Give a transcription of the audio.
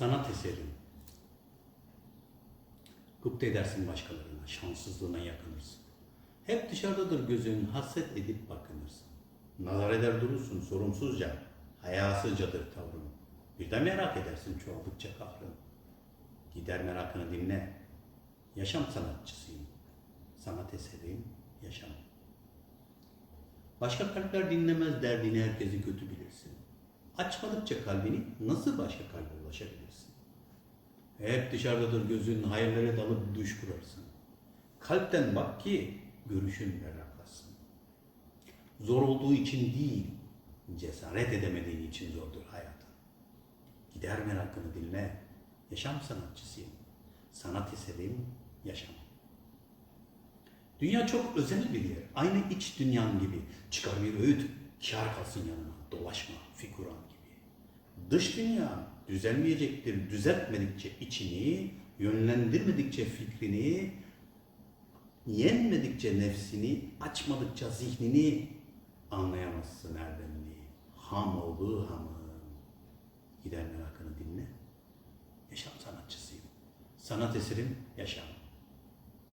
sanat eserin. Gıpta edersin başkalarına, şanssızlığına yakınırsın. Hep dışarıdadır gözün, hasret edip bakınırsın. Nazar eder durursun sorumsuzca, hayasızcadır tavrın. Bir de merak edersin çoğaldıkça kahrın. Gider merakını dinle. Yaşam sanatçısıyım. Sanat eseriyim, yaşam. Başka kalpler dinlemez derdini herkesi kötü bilirsin. Açmadıkça kalbini nasıl başka kalbe ulaşabilirsin? Hep dışarıdadır gözün, hayallere dalıp düş kurarsın. Kalpten bak ki görüşün berraklasın. Zor olduğu için değil, cesaret edemediğin için zordur hayatın. Gider merakını dinle, yaşam sanatçısıyım. Sanat eseriyim, yaşam. Dünya çok özel bir yer. Aynı iç dünyan gibi. Çıkar bir öğüt, kâr kalsın yanına. Dolaşma, figuran gibi. Dış dünya düzelmeyecektir. Düzeltmedikçe içini, yönlendirmedikçe fikrini, yenmedikçe nefsini, açmadıkça zihnini anlayamazsın erdemliği. Ham olduğu hamın. Gider merakını dinle. Yaşam sanatçısıyım. Sanat eserim yaşam.